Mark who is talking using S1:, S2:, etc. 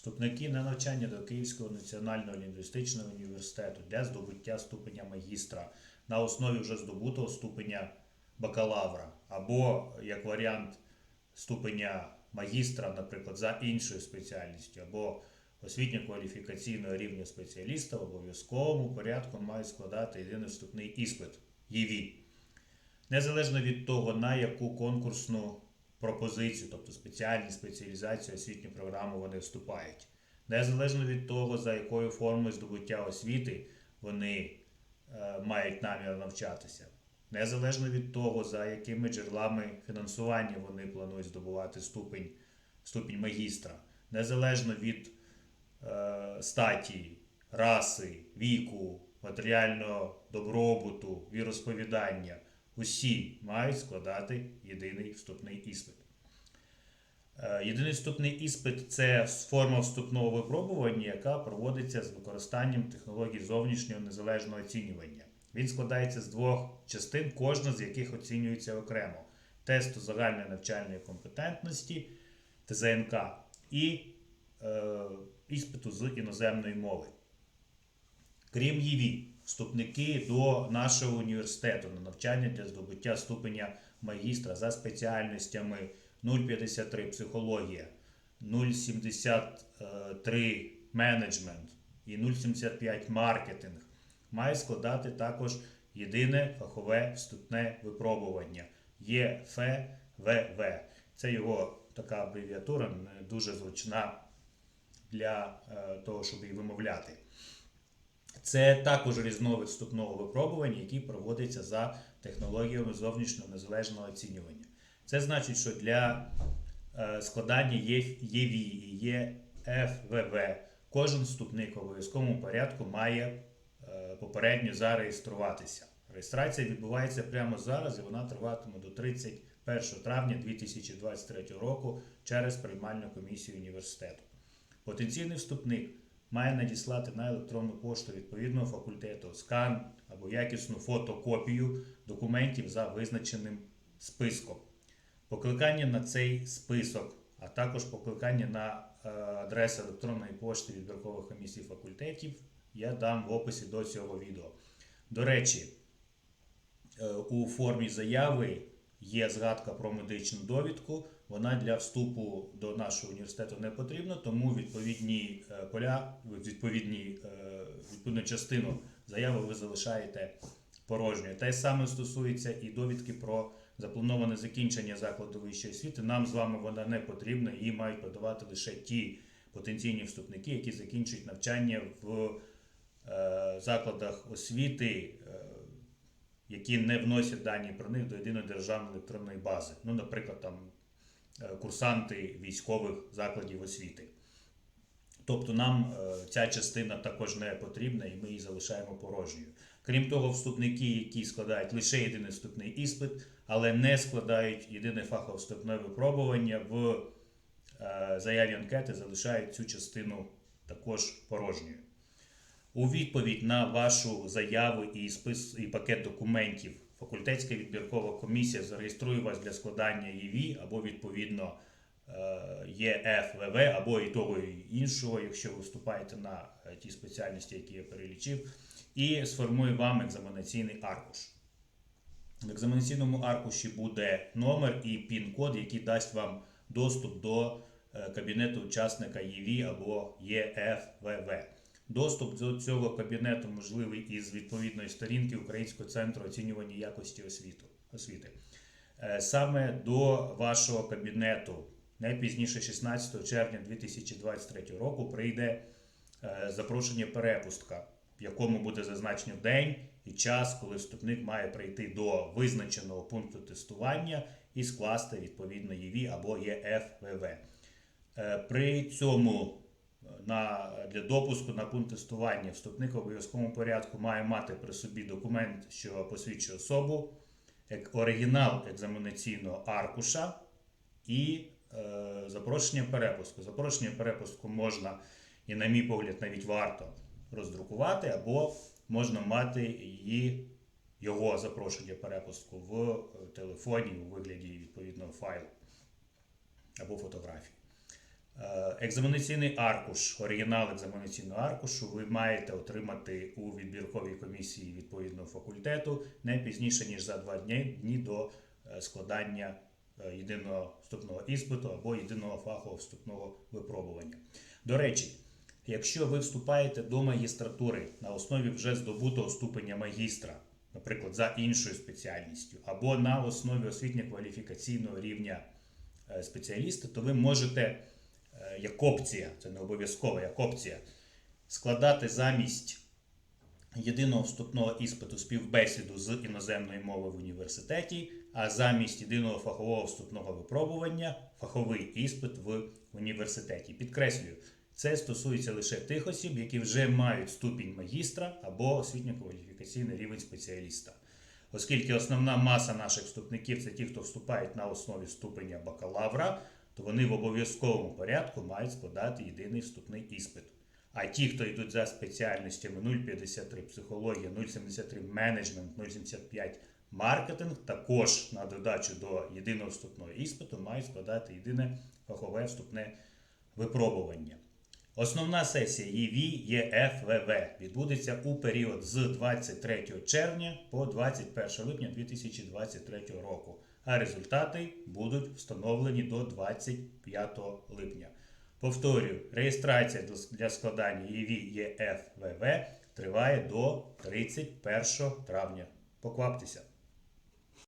S1: Вступники на навчання до Київського національного лінгвістичного університету для здобуття ступеня магістра. На основі вже здобутого ступеня бакалавра, або як варіант ступеня магістра, наприклад, за іншою спеціальністю, або освітньо-кваліфікаційного рівня спеціаліста в обов'язковому порядку мають складати єдиний вступний іспит ЄВІ. Незалежно від того, на яку конкурсну пропозицію, тобто спеціальність, спеціалізацію, освітню програму вони вступають. Незалежно від того, за якою формою здобуття освіти вони е, мають намір навчатися. Незалежно від того, за якими джерелами фінансування вони планують здобувати ступень, ступінь магістра, незалежно від е, статі, раси, віку, матеріального добробуту, віросповідання, усі мають складати єдиний вступний іспит. Е, Єдиний вступний іспит це форма вступного випробування, яка проводиться з використанням технологій зовнішнього незалежного оцінювання. Він складається з двох частин, кожна з яких оцінюється окремо: тесту загальної навчальної компетентності ТЗНК і е, іспиту з іноземної мови. Крім ЄВІ, вступники до нашого університету на навчання для здобуття ступеня магістра за спеціальностями 053 психологія, 073 менеджмент і 075 маркетинг мають складати також єдине фахове вступне випробування ЄФВВ. Це його така абревіатура, не дуже зручна для е, того, щоб її вимовляти. Це також різновид вступного випробування, який проводиться за технологіями зовнішнього незалежного оцінювання. Це значить, що для е, складання ЄВІ і ЄФВВ кожен вступник в обов'язковому порядку має е, попередньо зареєструватися. Реєстрація відбувається прямо зараз і вона триватиме до 31 травня 2023 року через приймальну комісію університету. Потенційний вступник має надіслати на електронну пошту відповідного факультету скан або якісну фотокопію документів за визначеним списком. Покликання на цей список, а також покликання на е, адресу електронної пошти відбіркових комісій факультетів я дам в описі до цього відео. До речі, е, у формі заяви є згадка про медичну довідку. Вона для вступу до нашого університету не потрібна, тому відповідні е, поля, відповідні, е, відповідну частину заяви ви залишаєте порожньою. Те саме стосується і довідки про заплановане закінчення закладу вищої освіти. Нам з вами вона не потрібна, її мають подавати лише ті потенційні вступники, які закінчують навчання в е, закладах освіти. які не вносять дані про них до єдиної державної електронної бази. Ну, наприклад, там курсанти військових закладів освіти. Тобто нам е, ця частина також не потрібна і ми її залишаємо порожньою. Крім того, вступники, які складають лише єдиний вступний іспит, але не складають єдине фахове вступне випробування в е, заяві анкети, залишають цю частину також порожньою. У відповідь на вашу заяву і спис і пакет документів факультетська відбіркова комісія зареєструє вас для складання ЄВІ або відповідно е, ЄФВВ, або і того і іншого, якщо ви вступаєте на е, ті спеціальності, які я перелічив, і сформує вам екзаменаційний аркуш. В екзаменаційному аркуші буде номер і пін-код, який дасть вам доступ до е, кабінету учасника ЄВІ або ЄФВВ. Доступ до цього кабінету можливий із відповідної сторінки Українського центру оцінювання якості освіти. Е, Саме до вашого кабінету не пізніше 16 червня 2023 року прийде е, запрошення перепустка, в якому буде зазначено день і час, коли вступник має прийти до визначеного пункту тестування і скласти відповідно ЄВІ або ЄФВВ. Е, При цьому на, для допуску на пункт тестування вступник в обов'язковому порядку має мати при собі документ, що посвідчує особу, ек- оригінал екзаменаційного аркуша і е, запрошення перепуску. Запрошення перепуску можна, і, на мій погляд, навіть варто роздрукувати, або можна мати її, його запрошення перепуску в е, телефоні у вигляді відповідного файлу або фотографії. Е, Екзаменаційний аркуш, оригінал екзаменаційного аркушу ви маєте отримати у відбірковій комісії відповідного факультету не пізніше, ніж за два дні, дні до е, складання е, єдиного вступного іспиту або єдиного фахового вступного випробування. До речі, якщо ви вступаєте до магістратури на основі вже здобутого ступеня магістра, наприклад, за іншою спеціальністю, або на основі освітньо-кваліфікаційного рівня спеціаліста, то ви можете як опція, це не обов'язково, як опція, складати замість єдиного вступного іспиту співбесіду з іноземної мови в університеті, а замість єдиного фахового вступного випробування фаховий іспит в університеті. Підкреслюю, це стосується лише тих осіб, які вже мають ступінь магістра або освітньо-кваліфікаційний рівень спеціаліста. Оскільки основна маса наших вступників це ті, хто вступають на основі ступеня бакалавра, то вони в обов'язковому порядку мають складати єдиний вступний іспит. А ті, хто йдуть за спеціальностями 0,53 психологія, 0,73 менеджмент, 0,75 маркетинг, також на додачу до єдиного вступного іспиту мають складати єдине фахове вступне випробування. Основна сесія ЄВІ ЄФВВ відбудеться у період з 23 червня по 21 липня 2023 року, а результати будуть встановлені до 25 липня. Повторюю, реєстрація для- складання ЄВІ ЄФВВ триває до 31 травня. Покваптеся!